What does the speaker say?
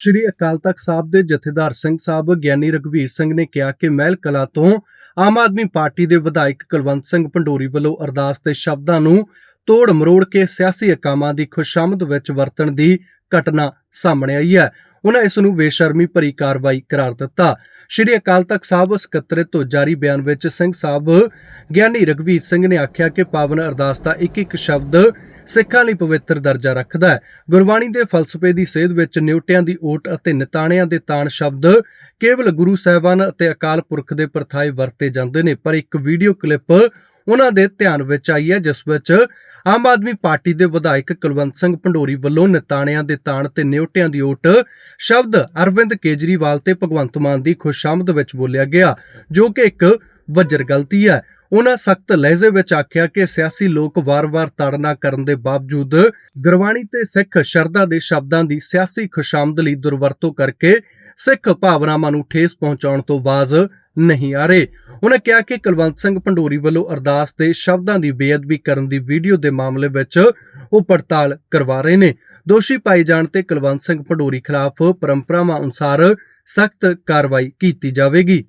ਸ਼੍ਰੀ ਅਕਾਲ ਤਖਤ ਸਾਹਿਬ ਦੇ ਜਥੇਦਾਰ ਸਿੰਘ ਸਾਹਿਬ ਗਿਆਨੀ ਰਗਵੀਰ ਸਿੰਘ ਨੇ ਕਿਹਾ ਕਿ ਮਹਿਲ ਕਲਾ ਤੋਂ ਆਮ ਆਦਮੀ ਪਾਰਟੀ ਦੇ ਵਿਧਾਇਕ ਕੁਲਵੰਤ ਸਿੰਘ ਪੰਡੋਰੀ ਵੱਲੋਂ ਅਰਦਾਸ ਦੇ ਸ਼ਬਦਾਂ ਨੂੰ ਤੋੜ ਮਰੋੜ ਕੇ ਸਿਆਸੀ ਹਕਾਮਾਂ ਦੀ ਖੁਸ਼ਾਮਦ ਵਿੱਚ ਵਰਤਣ ਦੀ ਘਟਨਾ ਸਾਹਮਣੇ ਆਈ ਹੈ। ਉਹਨਾਂ ਇਸ ਨੂੰ ਬੇਸ਼ਰਮੀ ਭਰੀ ਕਾਰਵਾਈ ਕਰਾਰ ਦਿੱਤਾ। ਸ਼੍ਰੀ ਅਕਾਲ ਤਖਤ ਸਾਹਿਬ ਸਕੱਤਰੇਤ ਤੋਂ ਜਾਰੀ ਬਿਆਨ ਵਿੱਚ ਸਿੰਘ ਸਾਹਿਬ ਗਿਆਨੀ ਰਗਵੀਰ ਸਿੰਘ ਨੇ ਆਖਿਆ ਕਿ ਪਾਵਨ ਅਰਦਾਸ ਦਾ ਇੱਕ ਇੱਕ ਸ਼ਬਦ ਸਿੱਖਾਂ ਲਈ ਪਵਿੱਤਰ ਦਰਜਾ ਰੱਖਦਾ ਹੈ। ਗੁਰਬਾਣੀ ਦੇ ਫਲਸਫੇ ਦੀ ਸੇਧ ਵਿੱਚ ਨਿਉਟਿਆਂ ਦੀ ਓਟ ਅਤੇ ਨਿਤਾਣਿਆਂ ਦੇ ਤਾਣ ਸ਼ਬਦ ਕੇਵਲ ਗੁਰੂ ਸਾਹਿਬਾਨ ਅਤੇ ਅਕਾਲ ਪੁਰਖ ਦੇ ਪ੍ਰਥਾਏ ਵਰਤੇ ਜਾਂਦੇ ਨੇ। ਪਰ ਇੱਕ ਵੀਡੀਓ ਕਲਿੱਪ ਉਹਨਾਂ ਦੇ ਧਿਆਨ ਵਿੱਚ ਆਈ ਹੈ, ਜਿਸ ਵਿੱਚ ਆਮ ਆਦਮੀ ਪਾਰਟੀ ਦੇ ਵਿਧਾਇਕ ਕੁਲਵੰਤ ਸਿੰਘ ਭੰਡੋਰੀ ਵੱਲੋਂ ਨਿਤਾਣਿਆਂ ਦੇ ਤਾਣ ਤੇ ਨਿਉਟਿਆਂ ਦੀ ਓਟ ਸ਼ਬਦ ਅਰਵਿੰਦ ਕੇਜਰੀਵਾਲ ਤੇ ਭਗਵੰਤ ਮਾਨ ਦੀ ਖੁਸ਼ਾਮਦ ਵਿੱਚ ਬੋਲਿਆ ਗਿਆ, ਜੋ ਕਿ ਇੱਕ ਵੱਜਰ ਗਲਤੀ ਹੈ। ਉਹਨਾਂ ਸਖਤ ਲਹਿਜ਼ੇ ਵਿੱਚ ਆਖਿਆ ਕਿ ਸਿਆਸੀ ਲੋਕ ਵਾਰ-ਵਾਰ ਤਾੜਨਾ ਕਰਨ ਦੇ ਬਾਵਜੂਦ ਗੁਰਬਾਣੀ ਤੇ ਸਿੱਖ ਸ਼ਰਧਾ ਦੇ ਸ਼ਬਦਾਂ ਦੀ ਸਿਆਸੀ ਖੁਸ਼ਾਮਦ ਲਈ ਦੁਰਵਰਤੋਂ ਕਰਕੇ ਸਿੱਖ ਭਾਵਨਾਵਾਂ ਨੂੰ ਠੇਸ ਪਹੁੰਚਾਉਣ ਤੋਂ ਬਾਜ਼ ਨਹੀਂ ਆ ਰਹੇ। ਉਹਨਾਂ ਕਿਹਾ ਕਿ ਕੁਲਵੰਤ ਸਿੰਘ ਭੰਡੋਰੀ ਵੱਲੋਂ ਅਰਦਾਸ ਦੇ ਸ਼ਬਦਾਂ ਦੀ ਬੇਅਦਬੀ ਕਰਨ ਦੀ ਵੀਡੀਓ ਦੇ ਮਾਮਲੇ ਵਿੱਚ ਉਹ ਪੜਤਾਲ ਕਰਵਾ ਰਹੇ ਨੇ। ਦੋਸ਼ੀ ਪਾਏ ਜਾਣ ਤੇ ਕੁਲਵੰਤ ਸਿੰਘ ਭੰਡੋਰੀ ਖਿਲਾਫ ਪਰੰਪਰਾਵਾਂ ਅਨੁਸਾਰ ਸਖਤ ਕਾਰਵਾਈ ਕੀਤੀ ਜਾਵੇਗੀ।